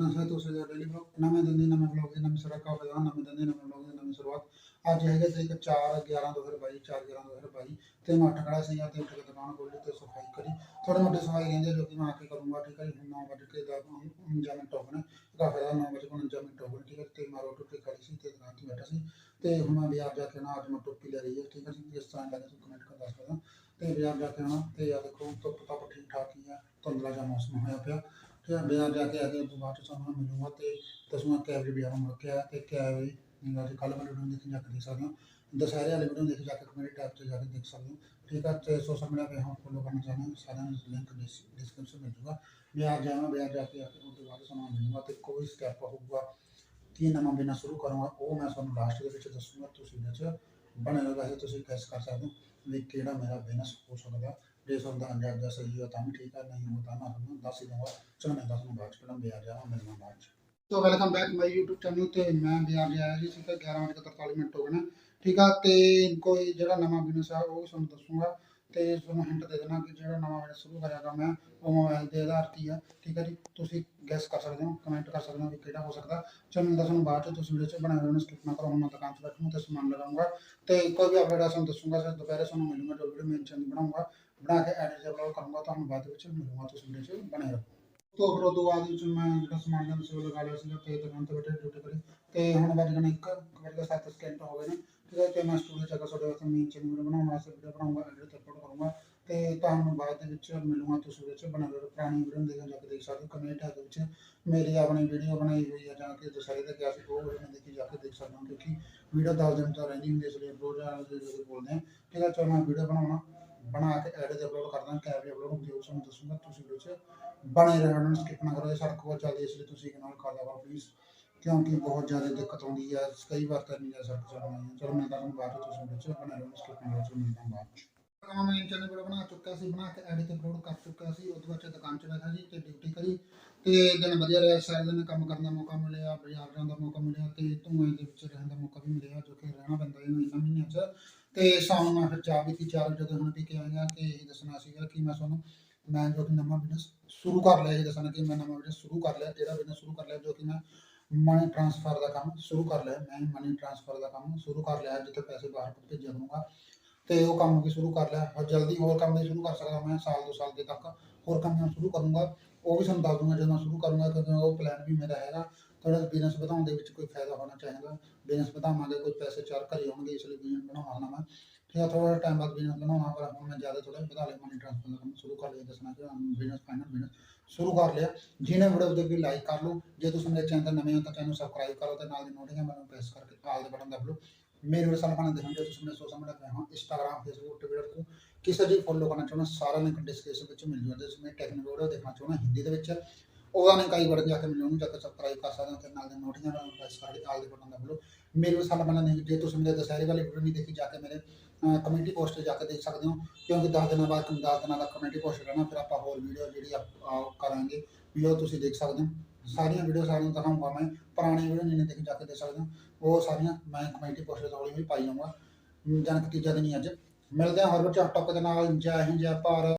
ਨਸ਼ਾ ਤੋਂ ਸੇ daily blog ਨਵੇਂ ਦਿਨ ਦੀ ਨਵੇਂ ਬਲੌਗ ਦੀ ਨਵੀਂ ਸ਼ੁਰੂਆਤ ਕਰ ਰਿਹਾ ਨਵੇਂ ਦਿਨ ਦੀ ਨਵੇਂ ਬਲੌਗ ਦੀ ਅੱਜ ਹੈਗੇ ਤਰੀਕ 4 11 2022 4 11 2022 ਤੇ ਮੈਂ ਉੱਠ ਸੀ ਤੇ ਉੱਠ ਕੇ ਦੁਕਾਨ ਖੋਲ੍ਹੀ ਤੇ ਸਫ਼ਾਈ ਕਰੀ। ਥੋੜੀ ਮੋਟੀ ਸਫ਼ਾਈ ਰਹਿੰਦੀ, ਜੋ ਕਿ ਮੈਂ ਆ ਕੇ ਕਰੂੰਗਾ, ਠੀਕ ਹੈ ਜੀ? ਹੁਣ 9 ਵਜੇ ਕੇ ਦਾ 49 ਮਿੰਟ ਹੋ ਗਏ ਕਾਫੀ ਦਾ 9 ਵਜੇ 49 ਮਿੰਟ ਹੋ ਗਏ ਠੀਕ ਹੈ ਤੇ ਮੈਂ ਰੋਟੀ ਤੇ ਖੜੀ ਸੀ ਤੇ ਦੁਕਾਨ ਤੇ ਬੈਠਾ ਸੀ। ਤੇ ਹੁਣ ਮੈਂ ਬਾਜ਼ਾਰ ਜਾ ਕੇ ਨਾ ਅੱਜ ਮੈਂ ਟੋਪੀ ਲੈ ਰਹੀ ਹੈ ਠੀਕ ਹੈ ਜੀ? ਇਸ ਤਰ੍ਹਾਂ ਲੱਗੇ ਤੁਸੀਂ ਕਮੈਂਟ ਕਰ, ਦੱਸ ਸਕਦਾ ਤੇ ਬਾਜ਼ਾਰ ਜਾ ਕੇ ਆਉਣਾ, ਤੇ ਆ ਦੇਖੋ ਧੁੱਪ ਤਾਂ ਠੀਕ ਠਾਕ ਹੀ ਹੈ ਧੁੰਦਲਾ ਜਿਹਾ ਮੌਸਮ ਹੋਇਆ ਪਿਆ। ਠੀਕ ਤੇ ਬਾਜ਼ਾਰ ਜਾ ਕੇ ਆ ਕੇ ਉਸ ਤੋਂ ਬਾਅਦ 'ਚ ਤੁਹਾਨੂੰ ਮਿਲੂਗਾ ਮਿਲੂੰਗਾ ਤੇ ਦਸਵਾਂ ਕੈਬ ਵੀ ਬਾਜ਼ਾਰੋਂ ਮੁੜ ਕੇ ਆ ਤੇ ਕੈਬ ਵੀ ਨਿਗਾਹ ਤੇ ਕੱਲ੍ਹ ਵਾਲੀ ਵੀਡੀਓ ਦੇਖਣ ਜਾ ਕੇ ਦੇਖ ਸਕਦੇ। ਹੋ ਦੁਸਹਿਰੇ ਵਾਲੀ ਵੀਡੀਓ ਦੇਖ ਜਾ ਕੇ ਮੇਰੇ ਟੈਬ ਤੇ ਜਾ ਕੇ ਦੇਖ ਸਕਦੇ। ਹੋ ਠੀਕ ਹੈ ਤੇ ਸੋਸ਼ਲ ਮੀਡੀਆ ਤੇ ਹਾਂ ਫੋਲੋ ਕਰਨਾ ਚਾਹੁੰਦੇ ਸਾਰਿਆਂ ਨੂੰ ਲਿੰਕ ਡਿਸਕ੍ਰਿਪਸ਼ਨ ਮਿਲ ਜੂਗਾ। ਬਾਜ਼ਾਰ ਜਾਵਾਂ ਬਾਜ਼ਾਰ ਜਾ ਕੇ ਆ ਕੇ ਉਸ ਤੋਂ ਬਾਅਦ ਤੁਹਾਨੂੰ ਮਿਲੂਗਾ ਮਿਲੂੰਗਾ ਤੇ ਕੋਈ ਸਟੈਪ ਹੋਊਗਾ, ਕੀ ਨਵਾਂ ਬਿਨਾ ਸ਼ੁਰੂ ਕਰੂੰਗਾ, ਉਹ ਮੈਂ ਤੁਹਾਨੂੰ ਲਾਸਟ ਦੇ ਵਿੱਚ ਦੱਸੂਗਾ। ਤੁਸੀਂ ਇਹਦੇ 'ਚ ਬਣੇ ਰਹੋ, ਵੈਸੇ ਤੁਸੀਂ ਗੈਸ ਕਰ ਸਕਦੇ ਹੋ ਵੀ ਕਿਹੜਾ ਮੇਰਾ ਬਿਜ਼ਨਸ ਹੋ ਸਕਦਾ। ਜੇ ਤੁਹਾਡਾ ਅੰਦਾਜ਼ਾ ਸਹੀ ਹੋ ਤਾਂ ਵੀ ਠੀਕ ਹੈ ਨਹੀਂ ਹੋ ਤਾਂ ਮੈਂ ਤੁਹਾਨੂੰ ਦੱਸ ਹੀ ਦਊਂਗਾ। ਚਲੋ, ਮੈਂ ਦੱਸ ਨੂੰ ਬਾਅਦ ਚ ਪਹਿਲਾਂ ਬਾਜ਼ਾਰ ਜਾਵਾਂ ਮਿਲਣਾ ਬਾਅਦ welcome back my YouTube channel ਤੇ ਮੈਂ ਬਾਜ਼ਾਰ ਜਾ ਜੀ ਸਿੱਧਾ 11:43 ਮਿੰਟ ਹੋ ਗਏ ਨੇ। ਠੀਕ ਆ, ਤੇ ਕੋਈ ਜਿਹੜਾ ਨਵਾਂ ਬਿਜ਼ਨਸ ਆ, ਉਹ ਤੁਹਾਨੂੰ ਦੱਸੂਗਾ। ਤੇ ਤੁਹਾਨੂੰ ਹਿੰਟ ਦੇ ਦੇਣਾ ਕਿ ਜਿਹੜਾ ਨਵਾਂ ਬਿਜ਼ਨਸ ਸ਼ੁਰੂ ਕਰਿਆ ਕੰਮ ਹੈ ਉਹ ਮੋਬਾਈਲ ਦੇ ਆਧਾਰ ਤੇ ਹੈ ਠੀਕ ਹੈ ਜੀ? ਤੁਸੀਂ ਗੈਸ ਕਰ ਸਕਦੇ ਹੋ ਕਮੈਂਟ ਕਰ ਸਕਦੇ ਹੋ ਕਿ ਕਿਹੜਾ ਹੋ ਸਕਦਾ। ਚਲੋ ਮਿਲਦਾ ਤੁਹਾਨੂੰ ਬਾਅਦ ਚ ਤੁਸੀਂ ਵੀਡੀਓ ਚ ਬਣਾਏ ਹੋਏ ਨੂੰ ਸਕਿਪ ਨਾ ਕਰੋ, ਹੁਣ ਮੈਂ ਦੁਕਾਨ 'ਚ ਬੈਠੂੰਗਾ ਤੇ ਸਮਾਨ ਲਗਾਉਂਗਾ ਤੇ ਕੋਈ ਵੀ ਅਪਡੇਟ ਆ ਤੁਹਾਨੂੰ ਦੱਸੂਗਾ, ਸਰ, ਦੁਪਹਿਰੇ ਤੁਹਾਨੂੰ ਮਿਲੂੰਗਾ ਜੋ ਵੀਡੀਓ ਮੈਂ ਚੈਨਲ ਬਣਾਉਂਗਾ। ਬਣਾ ਕੇ ਐਡਿਟ ਜੇ ਅਪਲੋਡ ਕਰੂੰਗਾ, ਤੁਹਾਨੂੰ ਬਾਅਦ ਵਿੱਚ ਮਿਲੂੰਗਾ, ਤੁਸੀਂ ਵੀਡੀਓ 'ਚ ਬਣੇ ਰਹੋ। ਤੋਂ ਫਿਰ ਉਹ ਤੋਂ ਬਾਅਦ ਵਿੱਚ ਮੈਂ ਜਿਹੜਾ ਸਮਾਨ ਦਾ ਮਸੂਲ ਲਗਾ ਲਿਆ ਸੀਗਾ ਤੇ ਦੁਕਾਨ ਤੇ ਬੈਠੇ ਡਿਊਟੀ ਕਰੀ। ਤੇ ਹੁਣ ਵੱਜ ਗਏ ਨੇ ਇੱਕ ਵੱਜ ਕੇ 7 ਸਕਿੰਟ ਹੋ ਗਏ ਨੇ। ਠੀਕ ਹੈ, ਤੇ ਮੈਂ ਸਟੂਡੀਓ ਚ ਆ ਕੇ ਤੁਹਾਡੇ ਵਾਸਤੇ ਮੇਨ ਚੈਨਲ ਵੀਡੀਓ ਬਣਾਉਣ ਵਾਸਤੇ ਵੀਡੀਓ ਬਣਾਉਂਗਾ ਐਡਿਟ ਤੇ ਅਪਲੋਡ ਕਰੂੰਗਾ। ਤੇ ਤੁਹਾਨੂੰ ਬਾਅਦ ਦੇ ਵਿੱਚ ਮਿਲੂੰਗਾ ਤੁਸੀਂ ਵਿੱਚ, ਬਣਾ ਲਓ ਪੁਰਾਣੀ ਵੀਡੀਓ ਦੇਖਣ ਜਾ ਕੇ ਦੇਖ ਸਕਦੇ ਹੋ ਕਮੈਂਟ ਹੈ ਦੇ ਵਿੱਚ ਮੇਰੀ ਆਪਣੀ ਵੀਡੀਓ ਬਣਾਈ ਹੋਈ ਹੈ, ਜਾਂ ਕਿ ਦਸਹਰੇ ਤੇ ਗਿਆ ਸੀ, ਉਹ ਵੀਡੀਓ ਦੇਖੀ, ਜਾ ਕੇ ਦੇਖ ਸਕਦੇ ਹੋ, ਕਿਉਂਕਿ ਵੀਡੀਓ 10 ਦਿਨ ਤੋਂ ਰਹਿੰਦੀ ਹੁੰਦੀ ਹੈ, ਇਸ ਲਈ ਰੋਜ਼ ਆ ਦੇ ਬੋਲਦੇ ਹਾਂ। ਠੀਕ ਹੈ, ਚਲੋ ਮੈਂ ਵੀਡੀਓ ਬਣਾਉਣਾ। ਬਣਾ ਕੇ ਐਡ ਤੇ ਅਪਲੋਡ ਕਰਦਾ, ਕੈਬ ਵੀ ਅਪਲੋਡ ਹੁੰਦੀ ਹੈ ਉਸ ਦੱਸੂਗਾ ਤੁਸੀਂ ਵੀਡੀਓ 'ਚ ਬਣੇ ਰਹਿਣਾ ਨੂੰ ਸਕਿਪ ਨਾ ਕਰੋ, ਇਹ ਸੜਕ ਬਹੁਤ ਚੱਲਦੀ ਇਸ ਲਈ ਤੁਸੀਂ ਇਗਨੋਰ ਕਰ ਦਿਆ ਕਰੋ ਪਲੀਜ਼ ਕਿਉਂਕਿ ਬਹੁਤ ਜ਼ਿਆਦਾ ਦਿੱਕਤ ਆਉਂਦੀ ਹੈ ਕਈ ਵਾਰ ਤਾਂ ਨਹੀਂ ਜਾ ਸੜਕ ਚੱਲਣਾ ਚਲੋ ਮੈਂ ਤੁਹਾਨੂੰ ਬਾਅਦ ਵਿੱਚ ਤੁਸੀਂ ਵੀਡੀਓ 'ਚ ਬਣੇ ਰਹਿਣਾ ਸਕਿਪ ਨਾ ਕਰੋ ਮਿਲਦਾ ਬਾਅਦ 'ਚ ਕੰਮ ਮੈਂ ਚੈਨਲ ਵੀਡੀਓ ਬਣਾ ਚੁੱਕਾ ਸੀ, ਬਣਾ ਕੇ ਐਡਿਟ ਅਪਲੋਡ ਕਰ ਚੁੱਕਾ ਸੀ ਉਸ ਬਾਅਦ ਦੁਕਾਨ 'ਚ ਬੈਠਾ ਸੀ ਤੇ ਡਿਊਟੀ ਕਰੀ ਤੇ ਦਿਨ ਵਧੀਆ ਰਿਹਾ, ਸਾਰੇ ਦਿਨ ਕੰਮ ਕਰਨ ਦਾ ਮੌਕਾ ਮਿਲਿਆ, ਬਾਜ਼ਾਰ ਜਾਣ ਦਾ ਮੌਕਾ ਮਿਲਿਆ ਤੇ ਧੂਏ ਦੇ ਵਿੱਚ ਰਹਿਣ ਦਾ ਮੌਕਾ ਵੀ ਮਿਲਿਆ, ਜੋ ਕਿ ਰਹਿਣਾ ਪੈਂਦਾ ਇਹਨਾਂ ਇਹਨਾਂ ਮਹੀਨਿਆਂ 'ਚ। ਤੇ ਸ਼ਾਮ ਮੈਂ ਚਾਹ ਵੀ ਪੀ ਚਾਰ ਜਦੋਂ ਹੁਣ ਪੀ ਕੇ ਕਿ ਇਹ ਦੱਸਣਾ ਸੀਗਾ ਕਿ ਮੈਂ ਤੁਹਾਨੂੰ, ਮੈਂ ਜੋ ਕਿ ਨਵਾਂ ਬਿਜ਼ਨਸ ਸ਼ੁਰੂ ਕਰ ਲਿਆ, ਇਹ ਦੱਸਣਾ ਕਿ ਮੈਂ ਨਵਾਂ ਬਿਜ਼ਨਸ ਸ਼ੁਰੂ ਕਰ ਲਿਆ, ਜਿਹੜਾ ਬਿਜ਼ਨਸ ਸ਼ੁਰੂ ਕਰ ਲਿਆ, ਜੋ ਕਿ ਮੈਂ ਮਨੀ ਟ੍ਰਾਂਸਫਰ ਦਾ ਕੰਮ ਸ਼ੁਰੂ ਕਰ ਲਿਆ, ਮੈਂ ਮਨੀ ਟ੍ਰਾਂਸਫਰ ਦਾ ਕੰਮ ਸ਼ੁਰੂ ਕਰ ਲਿਆ, ਜਿੱਥੇ ਪੈਸੇ ਬਾਹਰ ਭੇਜਿਆ ਕਰੂੰਗਾ ਤੇ ਉਹ ਕੰਮ ਵੀ ਸ਼ੁਰੂ ਕਰ ਲਿਆ, ਔਰ ਜਲਦੀ ਹੋਰ ਕੰਮ ਵੀ ਸ਼ੁਰੂ ਕਰ ਸਕਦਾ ਮੈਂ, ਸਾਲ ਦੋ ਸਾਲ ਦੇ ਤੱਕ ਹੋਰ ਕੰਮ ਮੈਂ ਸ਼ੁਰੂ ਕਰੂੰਗਾ, ਉਹ ਵੀ ਤੁਹਾਨੂੰ ਦੱਸ ਦੂੰਗਾ ਜਦੋਂ ਮੈਂ ਸ਼ੁਰੂ ਕਰੂੰਗਾ, ਕਿਉਂਕਿ ਉਹ ਪਲਾਨ ਵੀ ਮੇਰਾ ਹੈਗਾ ਤੁਹਾਡਾ ਬਿਜ਼ਨਸ ਵਧਾਉਣ ਦੇ ਵਿੱਚ ਕੋਈ ਫਾਇਦਾ ਹੋਣਾ ਚਾਹੀਦਾ। ਬਿਜ਼ਨਸ ਵਧਾਵਾਂਗੇ, ਕੋਈ ਪੈਸੇ ਚਾਰ ਘਰੇ ਆਉਣਗੇ, ਇਸ ਲਈ ਬਿਜ਼ਨਸ ਬਣਾਉਣਾ ਮੈਂ। ਠੀਕ ਹੈ ਥੋੜਾ ਟਾਈਮ ਬਾਅਦ ਬਿਜ਼ਨਸ ਬਣਾਉਣਾ, ਪਰ ਹੁਣ ਮੈਂ ਜ਼ਿਆਦਾ ਥੋੜਾ ਵਧਾ ਲਿਆ ਮਨੀ ਟ੍ਰਾਂਸਫਰ ਦਾ ਕੰਮ ਸ਼ੁਰੂ ਕਰ ਲਿਆ, ਦੱਸਣਾ ਕਿ ਬਿਜ਼ਨਸ ਫਾਈਨਲ ਬਿਜ਼ਨਸ ਸ਼ੁਰੂ ਕਰ ਲਿਆ। ਜਿਹਨੇ ਵੀਡੀਓ ਦੇ ਵੀ ਲਾਈਕ ਕਰ ਲਓ, ਜੇ ਤੁਸੀਂ ਮੇਰੇ ਚੈਨਲ ਤੇ ਨਵੇਂ ਹੋ ਤਾਂ ਚੈਨਲ ਸਬਸਕ੍ਰਾਈਬ ਕਰੋ ਤੇ ਨਾਲ ਦੀ ਨੋਟੀਫਿਕੇਸ਼ਨ ਬਟਨ ਪ੍ਰੈਸ ਕਰਕੇ ਆਲ ਦੇ ਬਟਨ ਦਬ ਲਓ। ਮੇਰੇ ਵੀਡੀਓ ਸਾਲ ਪਾਣਾ ਦੇਖਣ ਜੇ ਤੁਸੀਂ ਮੇਰੇ ਸੋਸ਼ਲ ਮੀਡੀਆ ਤੇ ਹਾਂ ਇੰਸਟਾਗ੍ਰਾਮ ਫੇਸਬੁੱਕ ਟਵਿੱਟਰ को ਕਿਸੇ ਦੀ ਫੋਲੋ ਕਰਨਾ ਚਾਹੁੰਦਾ ਸਾਰਾ ਲਿੰਕ ਡਿਸਕ੍ਰਿਪਸ਼ਨ ਵਿੱਚ ਮਿਲ ਜੂਗਾ। ਜੇ ਤੁਸੀਂ ਮੇਰੇ ਟੈਕਨੀਕਲ ਵੀਡੀਓ ਦੇਖਣਾ ਚਾਹੁੰਦਾ, ਹਿੰਦੀ ਦੇ ਵਿੱਚ। ਉਹਦਾ ਨੇ ਕਈ ਵਰਡ ਜਾ ਕੇ ਮੈਨੂੰ ਉਹਨੂੰ ਜਾ ਕੇ ਸਬਸਕ੍ਰਾਈਬ ਕਰ ਸਕਦੇ ਹੋ ਤੇ ਨਾਲ ਦੇ ਨੋਟੀਫਿਕੇਸ਼ਨ ਬਟਨ ਪ੍ਰੈਸ ਕਰਕੇ ਆਲ ਦੇ ਬਟਨ ਦਬ ਲਓ ਮੇਰੇ ਵੀਡੀਓ ਸਾਲ ਪਾਣਾ ਨਹੀਂ, ਜੇ ਤੁਸੀਂ ਮੇਰੇ ਦੁਸਹਿਰੇ ਵਾਲੀ ਵੀਡੀਓ ਨਹੀਂ ਦੇਖੀ, ਜਾ ਕੇ ਮੇਰੇ ਕਮਿਊਨਿਟੀ ਪੋਸਟ ਤੇ ਜਾ ਕੇ ਦੇਖ ਸਕਦੇ ਹੋ। ਕਿਉਂਕਿ 10 ਦਿਨਾਂ ਬਾਅਦ 10 ਦਿਨਾਂ ਦਾ ਕਮਿਊਨਿਟੀ ਪੋਸਟ ਰਹਿਣਾ, ਫਿਰ ਆਪਾਂ ਹੋਰ ਵੀਡੀਓ ਜਿਹੜੀ ਆਪ- ਕਰਾਂਗੇ, ਵੀ ਉਹ ਤੁਸੀਂ ਦੇਖ ਸਕਦੇ ਹੋ। ਸਾਰੀਆਂ ਵੀਡੀਓ ਸਾਰੀਆਂ ਦਿਖਾਉਂਗਾ ਮੈਂ ਪੁਰਾਣੀ ਵੀਡੀਓ ਨਹੀਂ ਦੇਖੀ, ਜਾ ਕੇ ਦੇਖ ਸਕਦੇ ਹੋ। ਉਹ ਸਾਰੀਆਂ ਮੈਂ ਕਮੈਂਟੀ ਪੋਸਟ ਤੇ ਹੌਲੀ ਹੌਲੀ ਪਾਈ ਜਾਊਂਗਾ। ਜਨਕ ਤੀਜਾ ਦਿਨ ਹੀ ਅੱਜ। ਮਿਲਦੇ ਹਾਂ ਹਰ ਬੱਚਾ ਟੌਪ ਦੇ ਨਾਲ, ਜੈ ਹਿੰਦ, ਜੈ ਭਾਰਤ।